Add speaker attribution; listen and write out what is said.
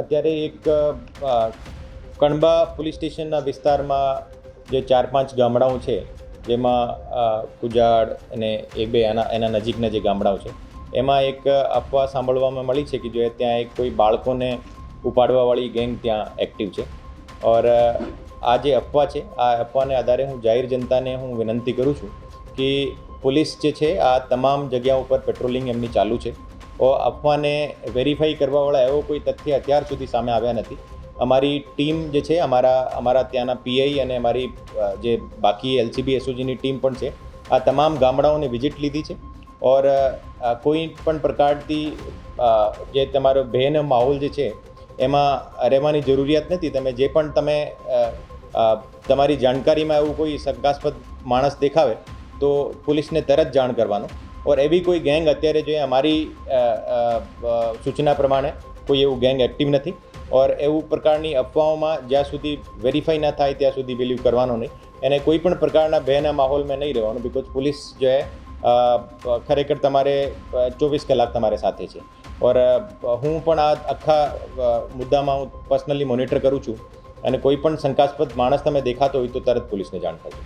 Speaker 1: અત્યારે એક કણબા પોલીસ સ્ટેશનના વિસ્તારમાં જે ચાર પાંચ ગામડાઓ છે, જેમાં કુજાડ અને એક બે એના એના નજીકના જે ગામડાઓ છે, એમાં એક અફવા સાંભળવામાં મળી છે કે જો ત્યાં એક કોઈ બાળકોને ઉપાડવાવાળી ગેંગ ત્યાં એક્ટિવ છે. ઓર, આ જે અફવા છે, આ અફવાને આધારે હું જાહેર જનતાને હું વિનંતી કરું છું કે પોલીસ જે છે, આ તમામ જગ્યા ઉપર પેટ્રોલિંગ એમની ચાલુ છે. અફવાને વેરીફાઈ કરવાવાળા એવો કોઈ તથ્ય અત્યાર સુધી સામે આવ્યા નથી. અમારી ટીમ જે છે, અમારા અમારા ત્યાંના પીઆઈ અને અમારી જે બાકી એલસીબી એસઓજીની ટીમ પણ છે, આ તમામ ગામડાઓને વિઝિટ લીધી છે. ઓર કોઈ પણ પ્રકારથી જે તમારો ભયનો માહોલ જે છે, એમાં રહેવાની જરૂરિયાત નથી. તમે જે પણ તમે તમારી જાણકારીમાં એવું કોઈ શંકાસ્પદ માણસ દેખાવે, તો પોલીસને તરત જાણ કરવાનું. ઓર એવી કોઈ ગેંગ અત્યારે જે અમારી સૂચના પ્રમાણે કોઈ એવું ગેંગ એક્ટિવ નથી ઓર એવું પ્રકારની અફવાઓમાં જ્યાં સુધી વેરીફાઈ ના થાય ત્યાં સુધી બિલીવ કરવાનો નહીં. અને કોઈ પણ પ્રકારના ભયના માહોલમાં નહીં રહેવાનું બિકોઝ પોલીસ જે ખરેખર તમારે ચોવીસ કલાક તમારે સાથે છે. ઓર હું પણ આ આખા મુદ્દામાં હું પર્સનલી મોનિટર કરું છું અને કોઈ પણ શંકાસ્પદ માણસ તમે દેખાતો હોય તો તરત પોલીસને જાણ કરજો.